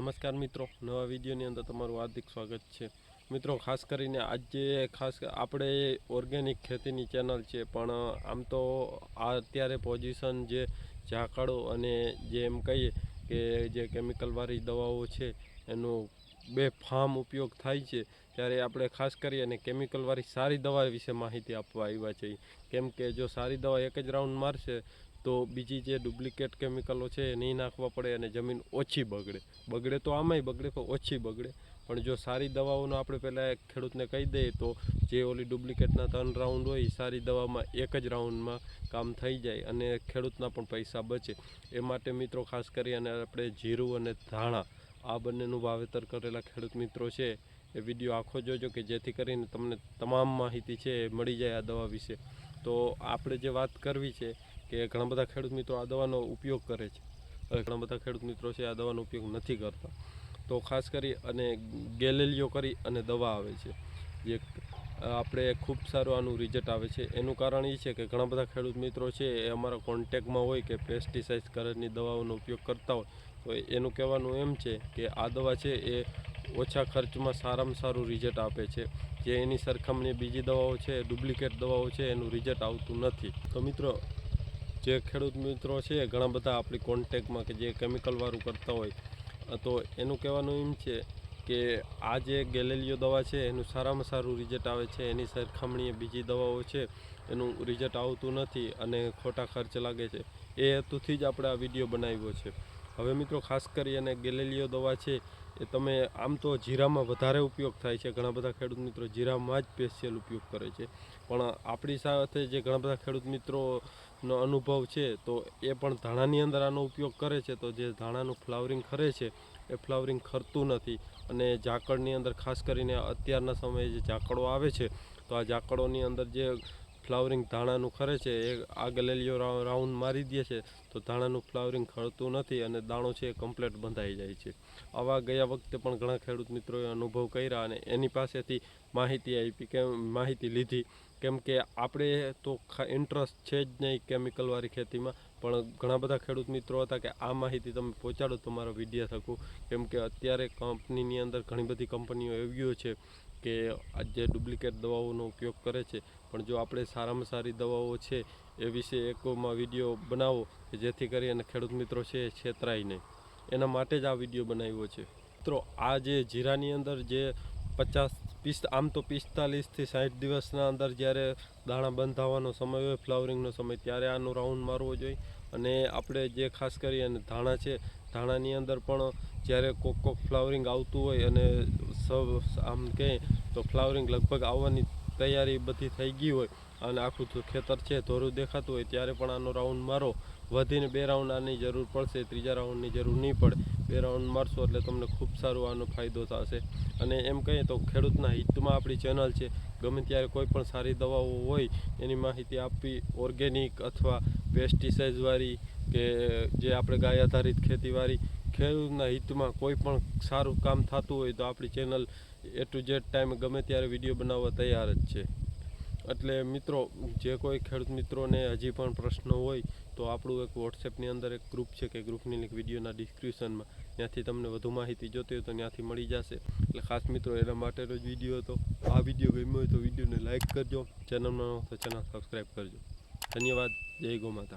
નમસ્કાર મિત્રો, નવા વિડીયોની અંદર તમારું હાર્દિક સ્વાગત છે. મિત્રો, ખાસ કરીને આજે ખાસ આપણે ઓર્ગેનિક ખેતીની ચેનલ છે, પણ આમ તો આ અત્યારે પોઝિશન જે ઝાકળો અને જે એમ કહીએ કે જે કેમિકલવાળી દવાઓ છે, એનું બે ફાર્મ ઉપયોગ થાય છે, ત્યારે આપણે ખાસ કરી અને કેમિકલવાળી સારી દવા વિશે માહિતી આપવા આવ્યા છે કેમ કે જો સારી દવા એક જ રાઉન્ડ મારશે તો બીજી જે ડુપ્લિકેટ કેમિકલો છે એ નહીં નાખવા પડે અને જમીન ઓછી બગડે. બગડે તો આમાંય બગડે, પણ ઓછી બગડે. પણ જો સારી દવાઓનો આપણે પહેલાં ખેડૂતને કહી દઈએ તો જે ઓલી ડુપ્લિકેટના ત્રણ રાઉન્ડ હોય એ સારી દવામાં એક જ રાઉન્ડમાં કામ થઈ જાય અને ખેડૂતના પણ પૈસા બચે. એ માટે મિત્રો ખાસ કરી અને આપણે જીરું અને ધાણા, આ બંનેનું વાવેતર કરેલા ખેડૂત મિત્રો છે, એ વીડિયો આખો જોજો કે જેથી કરીને તમને તમામ માહિતી છે એ મળી જાય આ દવા વિશે. તો આપણે જે વાત કરવી છે કે ઘણા બધા ખેડૂત મિત્રો આ દવાનો ઉપયોગ કરે છે. ઘણા બધા ખેડૂત મિત્રો છે આ દવાનો ઉપયોગ નથી કરતા. તો ખાસ કરી અને ગેલેલિયો કરી અને દવા આવે છે. જે આપણે ખૂબ સારું આનું રિઝલ્ટ આવે છે. એનું કારણ એ છે કે ઘણા બધા ખેડૂત મિત્રો છે એ અમારા કોન્ટેક્ટમાં હોય કે પેસ્ટિસાઇડ ઘરની દવાઓનો ઉપયોગ કરતા હોય. તો એનું કહેવાનું એમ છે કે આ દવા છે એ ઓછા ખર્ચમાં સારામાં સારું રિઝલ્ટ આપે છે. જે એની સરખામણી બીજી દવાઓ છે ડુપ્લિકેટ દવાઓ છે, એનું રિઝલ્ટ આવતું નથી. તો મિત્રો જે ખેડૂત મિત્રો છે, ઘણા બધા આપણી કોન્ટેક્ટમાં કે જે કેમિકલવાળું કરતા હોય તો એનું કહેવાનું એમ છે કે આ જે ગેલેલિયો દવા છે, એનું સારામાં સારું રિઝલ્ટ આવે છે. એની સરખામણીએ બીજી દવાઓ છે, એનું રિઝલ્ટ આવતું નથી અને ખોટા ખર્ચ લાગે છે. એ હેતુથી જ આપણે આ વીડિયો બનાવ્યો છે. હવે મિત્રો, ખાસ કરી અને ગેલેલિયો દવા છે એ તમે આમ તો જીરામાં વધારે ઉપયોગ થાય છે. ઘણા બધા ખેડૂત મિત્રો જીરામાં જ સ્પેશિયલ ઉપયોગ કરે છે. પણ આપણી સાથે જે ઘણા બધા ખેડૂત મિત્રોનો અનુભવ છે, તો એ પણ ધાણાની અંદર આનો ઉપયોગ કરે છે. તો જે ધાણાનું ફ્લાવરિંગ ખરે છે, એ ફ્લાવરિંગ ખરતું નથી. અને ઝાકળની અંદર ખાસ કરીને અત્યારના સમયે જે ઝાકળો આવે છે, તો આ ઝાકળોની અંદર જે ફ્લાવરિંગ ધાણાનું ખરે છે, એ આ ગલેલીઓ રાઉન્ડ મારી દે છે, તો ધાણાનું ફ્લાવરિંગ ખરતું નથી અને દાણો છે એ કમ્પ્લેટ બંધાઈ જાય છે. આવા ગયા વખતે પણ ઘણા ખેડૂત મિત્રોએ અનુભવ કર્યા અને એની પાસેથી માહિતી આપી કે, માહિતી લીધી. કેમ કે આપણે તો ઇન્ટરેસ્ટ છે જ નહીં કેમિકલવાળી ખેતીમાં, પણ ઘણા બધા ખેડૂત મિત્રો હતા કે આ માહિતી તમે પહોંચાડો તમારો વિડીયા થકું. કેમ કે અત્યારે કંપનીની અંદર ઘણી બધી કંપનીઓ એવી છે કે આજે ડુપ્લિકેટ દવાઓનો ઉપયોગ કરે છે. પણ જો આપણે સારામાં સારી દવાઓ છે એ વિશે એકમાં વીડિયો બનાવો કે જેથી કરી અને ખેડૂત મિત્રો છે એ છેતરાય નહીં. એના માટે જ આ વીડિયો બનાવ્યો છે. મિત્રો, આ જે જીરાની અંદર જે પચાસ પિસ્ત, આમ તો પિસ્તાલીસથી સાઠ દિવસના અંદર જ્યારે દાણા બંધ થવાનો સમય હોય, ફ્લાવરિંગનો સમય, ત્યારે આનો રાઉન્ડ મારવો જોઈએ. અને આપણે જે ખાસ કરી અને ધાણા છે ધાણાની અંદર પણ જ્યારે કોક કોક ફ્લાવરિંગ આવતું હોય અને સૌ આમ કહે તો ફ્લાવરિંગ લગભગ આવવાની તૈયારી બધી થઈ ગઈ હોય અને આખું ખેતર છે, ધોરું દેખાતું હોય ત્યારે પણ આનો રાઉન્ડ મારો. વધીને બે રાઉન્ડ આની જરૂર પડશે, ત્રીજા રાઉન્ડની જરૂર નહીં પડે. બે રાઉન્ડ મારશો એટલે તમને ખૂબ સારો આનો ફાયદો થશે. અને એમ કહીએ તો ખેડૂતના હિતમાં આપણી ચેનલ છે. ગમે ત્યારે કોઈ પણ સારી દવાઓ હોય એની માહિતી આપવી, ઓર્ગેનિક અથવા પેસ્ટિસાઇડવાળી કે જે આપણે ગાય આધારિત ખેતીવાળી ખેડૂતના હિતમાં કોઈ પણ સારું કામ થતું હોય તો આપણી ચેનલ એ ટુ ઝેડ ટાઈમે ગમે ત્યારે વીડિયો બનાવવા તૈયાર જ છે. એટલે મિત્રો, જે કોઈ ખેડૂત મિત્રોને હજી પણ પ્રશ્નો હોય તો આપણું એક વોટ્સએપની અંદર એક ગ્રુપ છે કે ગ્રુપની લિંક વિડીયોના ડિસ્ક્રિપ્શનમાં ત્યાંથી તમને વધુ માહિતી જોતી હોય તો ત્યાંથી મળી જશે. એટલે ખાસ મિત્રો, એના માટેનો જ વીડિયો હતો. આ વીડિયો ગમ્યો હોય તો વિડીયોને લાઇક કરજો, ચેનલમાં તો ચેનલ સબસ્ક્રાઈબ કરજો. ધન્યવાદ. જય ગૌ માતા.